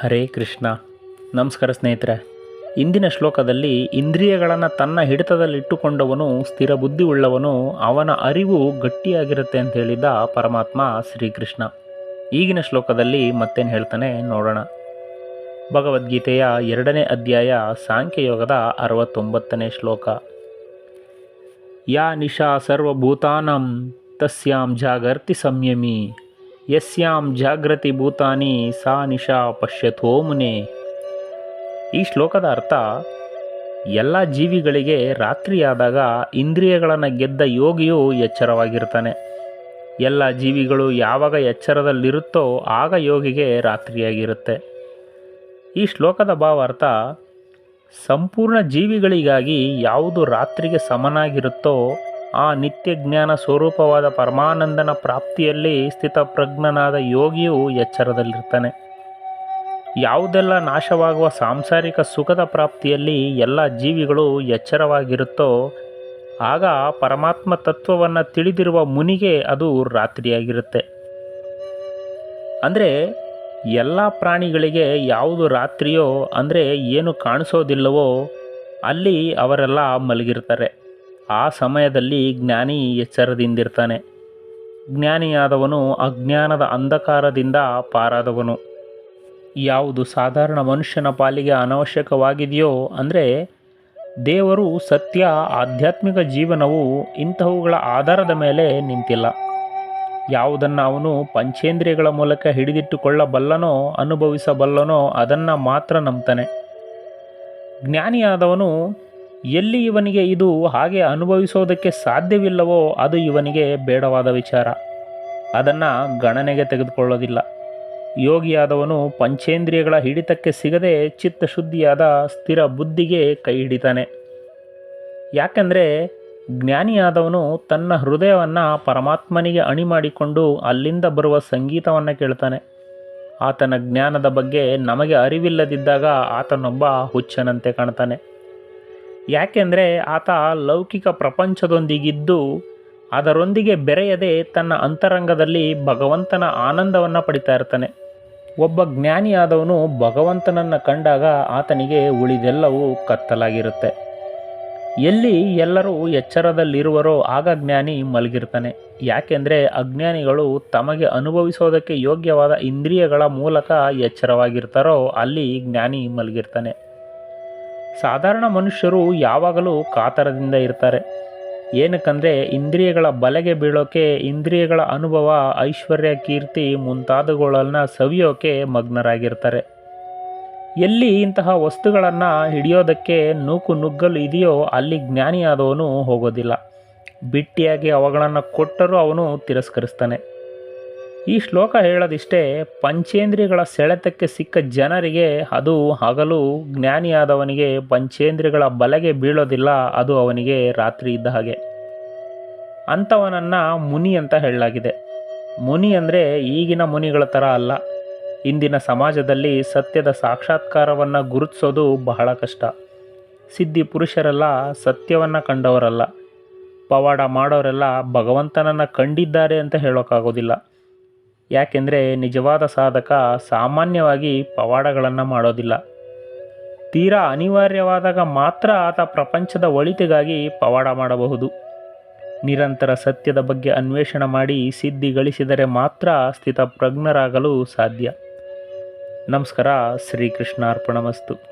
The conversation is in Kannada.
ಹರೇ ಕೃಷ್ಣ. ನಮಸ್ಕಾರ ಸ್ನೇಹಿತರೆ. ಇಂದಿನ ಶ್ಲೋಕದಲ್ಲಿ ಇಂದ್ರಿಯಗಳನ್ನು ತನ್ನ ಹಿಡಿತದಲ್ಲಿಟ್ಟುಕೊಂಡವನು, ಸ್ಥಿರ ಬುದ್ಧಿ ಉಳ್ಳವನು ಅವನ ಅರಿವು ಗಟ್ಟಿಯಾಗಿರುತ್ತೆ ಅಂತ ಹೇಳಿದ ಪರಮಾತ್ಮ ಶ್ರೀಕೃಷ್ಣ. ಈಗಿನ ಶ್ಲೋಕದಲ್ಲಿ ಮತ್ತೇನು ಹೇಳ್ತಾನೆ ನೋಡೋಣ. ಭಗವದ್ಗೀತೆಯ ಎರಡನೇ ಅಧ್ಯಾಯ ಸಾಂಖ್ಯಯೋಗದ ಅರವತ್ತೊಂಬತ್ತನೇ ಶ್ಲೋಕ. ಯಾ ನಿಶಾ ಸರ್ವಭೂತಾನಂ ತಸ್ಯಾಂ ಜಾಗರ್ತಿ ಸಂಯಮಿ ಯಸ್ಯಾಂ ಜಾಗೃತಿ ಭೂತಾನಿ, ಸಾ ನಿಶಾ ಪಶ್ಯಥೋ ಮುನೆ. ಈ ಶ್ಲೋಕದ ಅರ್ಥ, ಎಲ್ಲ ಜೀವಿಗಳಿಗೆ ರಾತ್ರಿಯಾದಾಗ ಇಂದ್ರಿಯಗಳನ್ನು ಗೆದ್ದ ಯೋಗಿಯು ಎಚ್ಚರವಾಗಿರ್ತಾನೆ. ಎಲ್ಲ ಜೀವಿಗಳು ಯಾವಾಗ ಎಚ್ಚರದಲ್ಲಿರುತ್ತೋ ಆಗ ಯೋಗಿಗೆ ರಾತ್ರಿಯಾಗಿರುತ್ತೆ. ಈ ಶ್ಲೋಕದ ಭಾವಾರ್ಥ, ಸಂಪೂರ್ಣ ಜೀವಿಗಳಿಗಾಗಿ ಯಾವುದು ರಾತ್ರಿಗೆ ಸಮನಾಗಿರುತ್ತೋ ಆ ನಿತ್ಯ ಜ್ಞಾನ ಸ್ವರೂಪವಾದ ಪರಮಾನಂದನ ಪ್ರಾಪ್ತಿಯಲ್ಲಿ ಸ್ಥಿತಪ್ರಜ್ಞನಾದ ಯೋಗಿಯು ಎಚ್ಚರದಲ್ಲಿರ್ತಾನೆ. ಯಾವುದೆಲ್ಲ ನಾಶವಾಗುವ ಸಾಂಸಾರಿಕ ಸುಖದ ಪ್ರಾಪ್ತಿಯಲ್ಲಿ ಎಲ್ಲ ಜೀವಿಗಳು ಎಚ್ಚರವಾಗಿರುತ್ತೋ, ಆಗ ಪರಮಾತ್ಮ ತತ್ವವನ್ನು ತಿಳಿದಿರುವ ಮುನಿಗೆ ಅದು ರಾತ್ರಿಯಾಗಿರುತ್ತೆ. ಅಂದರೆ ಎಲ್ಲ ಪ್ರಾಣಿಗಳಿಗೆ ಯಾವುದು ರಾತ್ರಿಯೋ, ಅಂದರೆ ಏನು ಕಾಣಿಸೋದಿಲ್ಲವೋ, ಅಲ್ಲಿ ಅವರೆಲ್ಲ ಮಲಗಿರ್ತಾರೆ. ಆ ಸಮಯದಲ್ಲಿ ಜ್ಞಾನಿ ಎಚ್ಚರದಿಂದಿರ್ತಾನೆ. ಜ್ಞಾನಿಯಾದವನು ಅಜ್ಞಾನದ ಅಂಧಕಾರದಿಂದ ಪಾರಾದವನು. ಯಾವುದು ಸಾಧಾರಣ ಮನುಷ್ಯನ ಪಾಲಿಗೆ ಅನವಶ್ಯಕವಾಗಿದೆಯೋ ಅಂದರೆ ದೇವರು ಸತ್ಯ, ಆಧ್ಯಾತ್ಮಿಕ ಜೀವನವು ಇಂತಹವುಗಳ ಆಧಾರದ ಮೇಲೆ ನಿಂತಿಲ್ಲ. ಯಾವುದನ್ನು ಅವನು ಪಂಚೇಂದ್ರಿಯಗಳ ಮೂಲಕ ಹಿಡಿದಿಟ್ಟುಕೊಳ್ಳಬಲ್ಲನೋ, ಅನುಭವಿಸಬಲ್ಲನೋ ಅದನ್ನು ಮಾತ್ರ ನಂಬ್ತಾನೆ. ಜ್ಞಾನಿಯಾದವನು ಎಲ್ಲಿ ಇವನಿಗೆ ಇದು ಹಾಗೆ ಅನುಭವಿಸೋದಕ್ಕೆ ಸಾಧ್ಯವಿಲ್ಲವೋ ಅದು ಇವನಿಗೆ ಬೇಡವಾದ ವಿಚಾರ. ಅದನ್ನು ಗಣನೆಗೆ ತೆಗೆದುಕೊಳ್ಳೋದಿಲ್ಲ. ಯೋಗಿಯಾದವನು ಪಂಚೇಂದ್ರಿಯಗಳ ಹಿಡಿತಕ್ಕೆ ಸಿಗದೆ ಚಿತ್ತಶುದ್ಧಿಯಾದ ಸ್ಥಿರ ಬುದ್ಧಿಗೆ ಕೈ ಹಿಡಿತಾನೆ. ಯಾಕೆಂದರೆ ಜ್ಞಾನಿಯಾದವನು ತನ್ನ ಹೃದಯವನ್ನು ಪರಮಾತ್ಮನಿಗೆ ಅಣಿ ಮಾಡಿಕೊಂಡು ಅಲ್ಲಿಂದ ಬರುವ ಸಂಗೀತವನ್ನು ಕೇಳ್ತಾನೆ. ಆತನ ಜ್ಞಾನದ ಬಗ್ಗೆ ನಮಗೆ ಅರಿವಿಲ್ಲದಿದ್ದಾಗ ಆತನೊಬ್ಬ ಹುಚ್ಚನಂತೆ ಕಾಣ್ತಾನೆ. ಯಾಕೆಂದರೆ ಆತ ಲೌಕಿಕ ಪ್ರಪಂಚದೊಂದಿಗಿದ್ದು ಅದರೊಂದಿಗೆ ಬೆರೆಯದೆ ತನ್ನ ಅಂತರಂಗದಲ್ಲಿ ಭಗವಂತನ ಆನಂದವನ್ನು ಪಡಿತಾ ಇರ್ತಾನೆ. ಒಬ್ಬ ಜ್ಞಾನಿಯಾದವನು ಭಗವಂತನನ್ನು ಕಂಡಾಗ ಆತನಿಗೆ ಉಳಿದೆಲ್ಲವೂ ಕತ್ತಲಾಗಿರುತ್ತೆ. ಎಲ್ಲಿ ಎಲ್ಲರೂ ಎಚ್ಚರದಲ್ಲಿರುವರೋ ಆಗ ಜ್ಞಾನಿ ಮಲಗಿರ್ತಾನೆ. ಯಾಕೆಂದರೆ ಅಜ್ಞಾನಿಗಳು ತಮಗೆ ಅನುಭವಿಸೋದಕ್ಕೆ ಯೋಗ್ಯವಾದ ಇಂದ್ರಿಯಗಳ ಮೂಲಕ ಎಚ್ಚರವಾಗಿರ್ತಾರೋ ಅಲ್ಲಿ ಜ್ಞಾನಿ ಮಲಗಿರ್ತಾನೆ. ಸಾಧಾರಣ ಮನುಷ್ಯರು ಯಾವಾಗಲೂ ಕಾತರದಿಂದ ಇರ್ತಾರೆ. ಏನಕ್ಕಂದರೆ, ಇಂದ್ರಿಯಗಳ ಬಲೆಗೆ ಬೀಳೋಕೆ, ಇಂದ್ರಿಯಗಳ ಅನುಭವ, ಐಶ್ವರ್ಯ ಕೀರ್ತಿ ಮುಂತಾದವುಗಳನ್ನು ಸವಿಯೋಕೆ ಮಗ್ನರಾಗಿರ್ತಾರೆ. ಎಲ್ಲಿ ಇಂತಹ ವಸ್ತುಗಳನ್ನು ಹಿಡಿಯೋದಕ್ಕೆ ನೂಕು ನುಗ್ಗಲು ಇದೆಯೋ ಅಲ್ಲಿ ಜ್ಞಾನಿಯಾದವನು ಹೋಗೋದಿಲ್ಲ. ಬಿಟ್ಟಿಯಾಗಿ ಅವುಗಳನ್ನು ಕೊಟ್ಟರೂ ಅವನು ತಿರಸ್ಕರಿಸ್ತಾನೆ. ಈ ಶ್ಲೋಕ ಹೇಳೋದಿಷ್ಟೇ ಪಂಚೇಂದ್ರಿಯಗಳ ಸೆಳೆತಕ್ಕೆ ಸಿಕ್ಕ ಜನರಿಗೆ ಅದು ಹಗಲು ಜ್ಞಾನಿಯಾದವನಿಗೆ ಪಂಚೇಂದ್ರಿಯಗಳ ಬಲೆಗೆ ಬೀಳೋದಿಲ್ಲ, ಅದು ಅವನಿಗೆ ರಾತ್ರಿ ಇದ್ದ ಹಾಗೆ. ಅಂಥವನನ್ನು ಮುನಿ ಅಂತ ಹೇಳಲಾಗಿದೆ. ಮುನಿ ಅಂದರೆ ಈಗಿನ ಮುನಿಗಳ ಥರ ಅಲ್ಲ. ಇಂದಿನ ಸಮಾಜದಲ್ಲಿ ಸತ್ಯದ ಸಾಕ್ಷಾತ್ಕಾರವನ್ನು ಗುರುತಿಸೋದು ಬಹಳ ಕಷ್ಟ. ಸಿದ್ಧಿ ಪುರುಷರೆಲ್ಲ ಸತ್ಯವನ್ನು ಕಂಡವರಲ್ಲ. ಪವಾಡ ಮಾಡೋರೆಲ್ಲ ಭಗವಂತನನ್ನು ಕಂಡಿದ್ದಾರೆ ಅಂತ ಹೇಳೋಕ್ಕಾಗೋದಿಲ್ಲ ಯಾಕೆಂದರೆ ನಿಜವಾದ ಸಾಧಕ ಸಾಮಾನ್ಯವಾಗಿ ಪವಾಡಗಳನ್ನು ಮಾಡೋದಿಲ್ಲ. ತೀರಾ ಅನಿವಾರ್ಯವಾದಾಗ ಮಾತ್ರ ಆತ ಪ್ರಪಂಚದ ಒಳಿತಿಗಾಗಿ ಪವಾಡ ಮಾಡಬಹುದು. ನಿರಂತರ ಸತ್ಯದ ಬಗ್ಗೆ ಅನ್ವೇಷಣೆ ಮಾಡಿ ಸಿದ್ಧಿ ಗಳಿಸಿದರೆ ಮಾತ್ರ ಸ್ಥಿತಪ್ರಜ್ಞರಾಗಲು ಸಾಧ್ಯ. ನಮಸ್ಕಾರ, ಶ್ರೀಕೃಷ್ಣಾರ್ಪಣಮಸ್ತು.